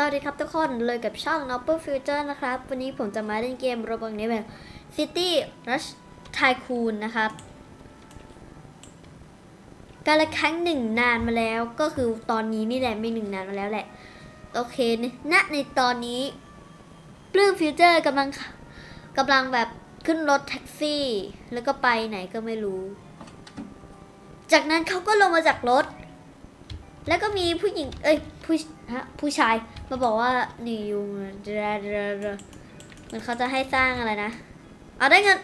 สวัสดีครับทุกคนเลยกับช่อง n o p p e r Future นะครับ วันนี้ผมจะมาเล่นเกมโรบอทนี้แบบ City Rush Tycoon นะครับการละครั้งหนึ่งนานมาแล้วก็คือตอนนี้นี่แหละไม่หนึ่งนานมาแล้วแหละ โอเคณในตอนนี้ปลื้มฟิวเจอร์กำลังกำลังแบบขึ้นรถแท็กซี่ แล้วก็ไปไหนก็ไม่รู้ จากนั้นเขาก็ลงมาจากรถ แล้วก็มีผู้หญิงเอ้ย ผู้ฮะผู้ชายมาบอกว่านี่ยุงอะเรเดเหมันเขาจะให้สร้างอะไรนะ เอาได้เงิน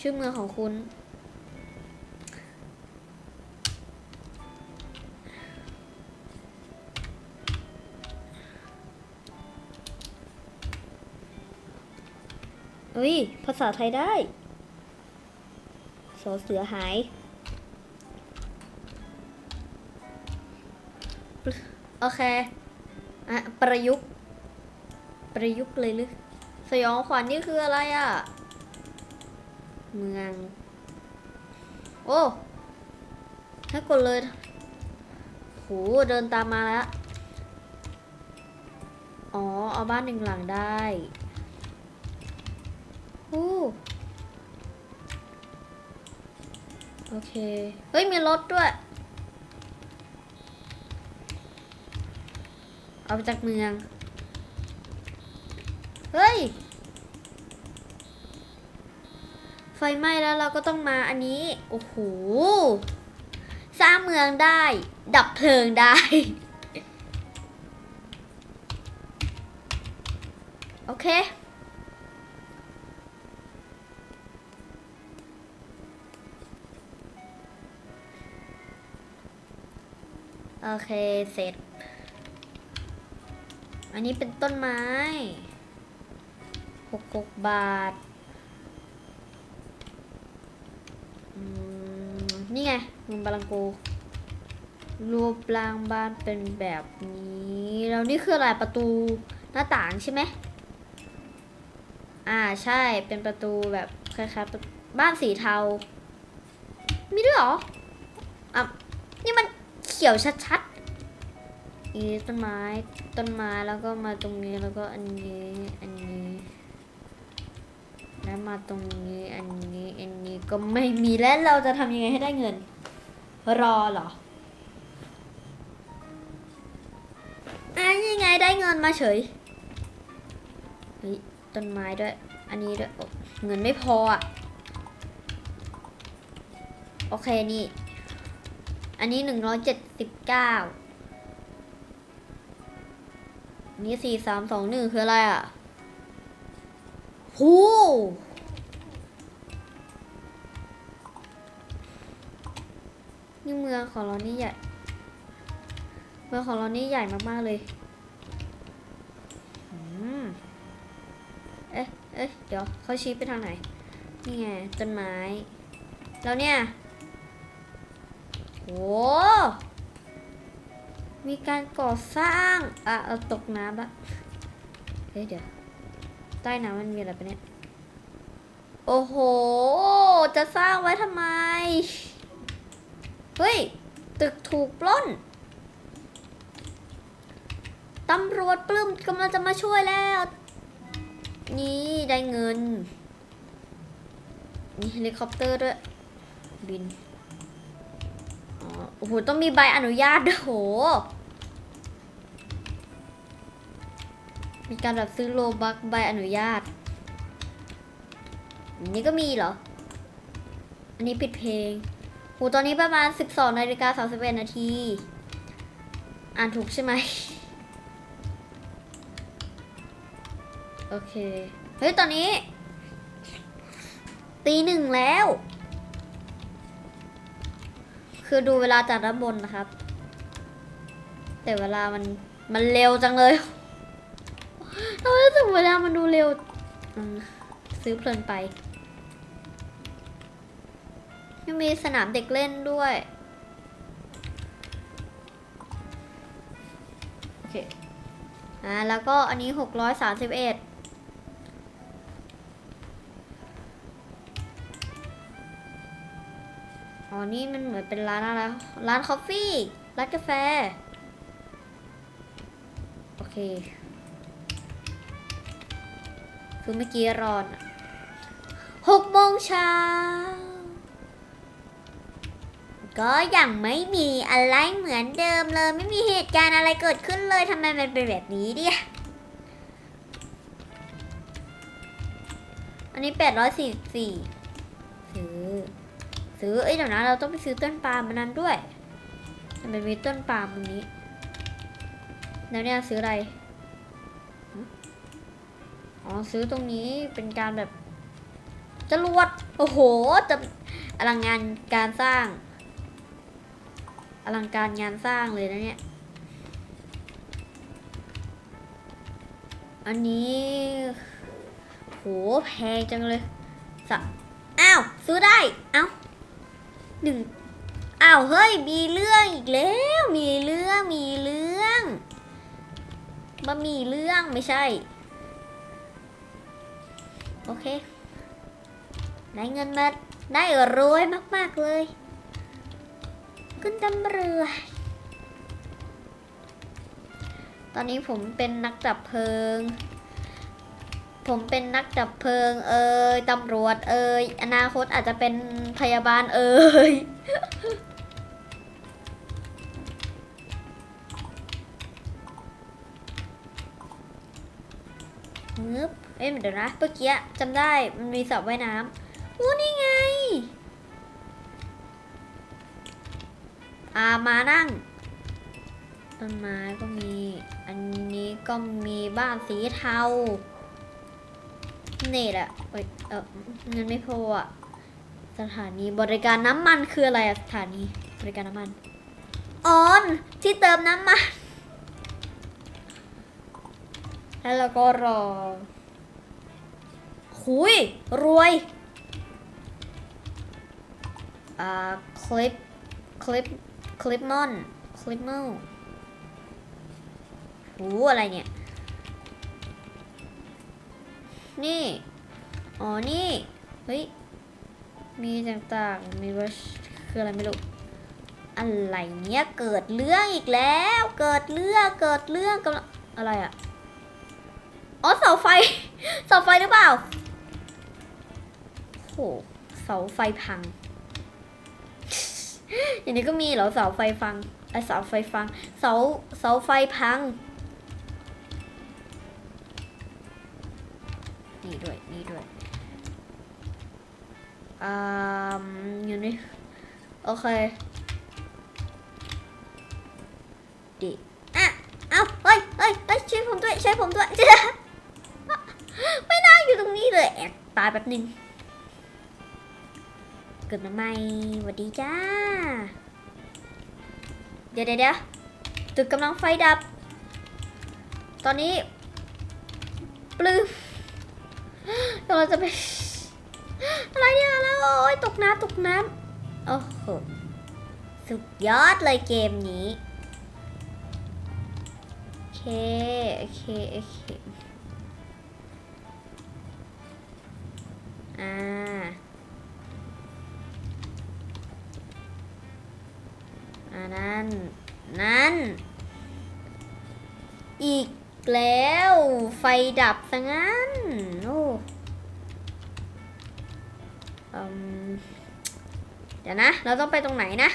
ชื่อเมืองของคุณเอ้ย ภาษาไทยได้ สอเสือหาย โอเคอะประยุกต์ ประยุกต์เลยหรือสยองขวัญนี่คืออะไรอะ เมือง โอ้ถ้กดเลยโหเดินตามมาแล้ว อ๋อ เอาบ้านหนึ่งหลังได้โอ้โอเค เฮ้ย มีรถด้วย เอาจากเมือง เฮ้ย ไฟไหม้แล้วเราก็ต้องมาอันนี้ โอ้โห สร้างเมืองได้ ดับเพลิงได้ โอเคโอเค เสร็จ อันนี้เป็นต้นไม้หกหกบาท นี่ไงเมืองบาลังโกรูปร่างบ้านเป็นแบบนี้ แล้วนี่คืออะไรประตูหน้าต่างใช่ไหม อ่าใช่ เป็นประตูแบบคล้ายๆบ้านสีเทา มีด้วยหรอ อะ นี่มันเขียวชัด ๆอีต้นไม้ต้นไม้แล้วก็มาตรงนี้แล้วก็อันนี้อันนี้ แล้วมาตรงนี้อันนี้อันนี้ก็ไม่มีแล้วเราจะทำยังไงให้ได้เงิน รอเหรออะยังไงได้เงินมาเฉยเฮ้ยต้นไม้ด้วย อันนี้ด้วยเงินไม่พออะโอเคนี่ อันนี้หนึ่งร้อยเจ็ดสิบเก้า นี่สี่สามสองหนึ่งคืออะไรอะหูนี่เมืองของเรานี่ใหญ่ เมืองของเรานี่ใหญ่มากๆเลยอเอ๊ะ เอ๊ะ เดี๋ยวเขาชี้ไปทางไหน นี่ไงต้นไม้ แล้วเนี่ยโอ้ มีการก่อสร้าง อะเอาตกน้ำละเฮ้ยเดี๋ยว ใต้น้ำมันมีอะไรปะเนี่ย โอ้โห จะสร้างไว้ทำไม เฮ้ย ตึกถูกปล้น ตำรวจปลื้มกำลังจะมาช่วยแล้ว นี่ได้เงิน นี่เฮลิคอปเตอร์ด้วย บิน โอ้โห ต้องมีใบอนุญาตด้โห มีการแบบซื้อโลบักใบอนุญาต อันนี้ก็มีเหรอ อันนี้ปิดเพลงโหตอนนี้ประมาณ 12นาฬิกา31นาที อ่านถูกใช่ไหม โอเค เฮ้ย ตอนนี้ ตีหนึ่งแล้ว คือดูเวลาจากด้านบนนะครับ แต่เวลามันมันเร็วจังเลยเรารู้สึกเวลามันดูเร็วซื้อเพลินไป ยังมีสนามเด็กเล่นด้วย โอเค อ่า แล้วก็อันนี้ 631 อ๋อ นี่มันเหมือนเป็นร้านอะไร ร้านคอฟฟี่ร้านกาแฟ โอเค คือเมื่อกี้รอนหกโมงเช้า ก็ยังไม่มีอะไรเหมือนเดิมเลย ไม่มีเหตุการณ์อะไรเกิดขึ้นเลยทำไมมันเป็นแบบนี้เนี่ยอันนี้แปดร้อยสี่สี่ ซื้อ เอ้ยเดี๋ยวนะเราต้องไปซื้อต้นปาล์มมันนั้นด้วยมันมีต้นปาล์มตรงนี้ แล้วเนี่ยซื้ออะไร อ๋อซื้อตรงนี้เป็นการแบบจรวด โอ้โหจะอลังงานการสร้าง อลังการงานสร้างเลยนะเนี่ย อันนี้โหแพงจังเลยสะอ้าว ซื้อได้ เอ้า หนึ่งอ้าวเฮ้ยมีเรื่องอีกแล้วมีเรื่องมีเรื่องมามีเรื่องไม่ใช่ โอเคได้เงินมาได้รวยมาก ๆ เลยคุณตำรวจตอนนี้ผมเป็นนักดับเพลิง ผมเป็นนักดับเพลิง เอ่ยตำรวจเอ่ยอนาคตอาจจะเป็นพยาบาลเอ่ยฮึบเอ้ยเดี๋ยวนะเมื่อกี้จำได้มันมีสระว่ายน้ำโอ้นี่ไง อ่ามานั่งต้นไม้ก็มี อันนี้ก็มีบ้านสีเทา เนตอะเอ้ยเออเงินไม่พออะสถานีบริการน้ำมันคืออะไรอะสถานีบริการน้ำมันออนที่เติมน้ำมันแล้วเราก็รอหุยรวยอ่าคลิปคลิปคลิปมอนคลิปมอนหูอะไรเนี่ย นี่ อ๋อ นี่ เฮ้ย มีต่างๆ มีว่าคืออะไรไม่รู้ อะไรเนี้ย เกิดเรื่องอีกแล้ว เกิดเรื่อง เกิดเรื่องกำลังอะไรอะอ๋อ เสาไฟ เสาไฟหรือเปล่าโห เสาไฟพัง อย่างนี้ก็มีเหรอ เสาไฟฟังไอเสาไฟฟัง เสา เสาไฟพัง นี่ด้วย นี่ด้วยอ่าอยู่นี่ โอเคดิอะเอาเฮ้ยเฮ้ยเฮ้ยช่วยผมด้วย ช่วยผมด้วย ไม่น่าอยู่ตรงนี้เลย แอบตายแป๊บหนึงเกิดมาใหม่สวัสดีจ้าเดี๋ยวเดี๋ยวเดี๋ยวตึกกำลังไฟดับ ตอนนี้ปลื้ม เดี๋ยวเราจะไป อะไรเนี่ยแล้วโอ้ยตกน้ำตกน้ำโอ้โห สุดยอดเลยเกมนี้ โอเค โอเค โอเค อ่า อ่า นั่น นั่น อีกแล้วไฟดับซะงั้น โอ้ เดี๋ยวนะ เราต้องไปตรงไหนนะ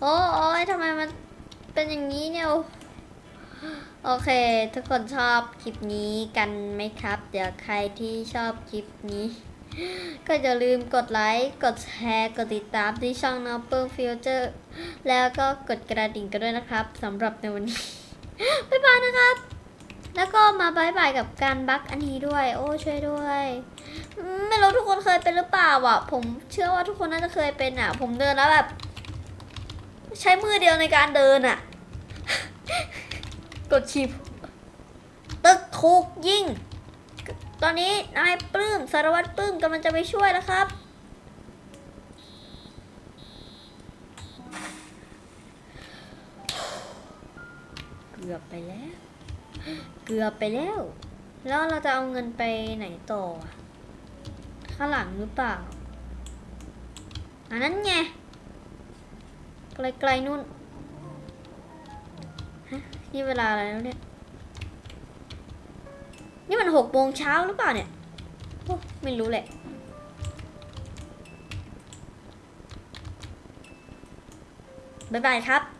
โอ้โอยทำไมมันเป็นอย่างนี้เนี่ย โอเค ทุกคนชอบคลิปนี้กันไหมครับ เดี๋ยวใครที่ชอบคลิปนี้ ก็อย่าลืมกดไลค์ กดแชร์ กดติดตามที่ช่อง n o p e r Future แล้วก็กดกระดิ่งกันด้วยนะครับสำหรับในวันนี้ บ๊ายบายนะครับ แล้วก็มาบายบายกับการบั๊กอันนี้ด้วย โอ้ช่วยด้วย ไม่รู้ทุกคนเคยเป็นหรือเปล่าอะ ผมเชื่อว่าทุกคนน่าจะเคยเป็นอะ ผมเดินแล้วแบบ ใช้มือเดียวในการเดินอะ กดชิปตึกถูกยิงตอนนี้นายปลื้มสารวัตรปลื้มกำลังจะไปช่วยแล้วครับ กือบไปแล้ว เกือบไปแล้ว แล้วเราจะเอาเงินไปไหนต่อข้างหลังหรือเปล่าอันนั้นไงไกลๆนู่นฮะนี่เวลาอะไรแล้วเนี่ย นี่มันหกโมงเช้าหรือเปล่าเนี่ยไม่รู้แหละบ๊ายบายครับ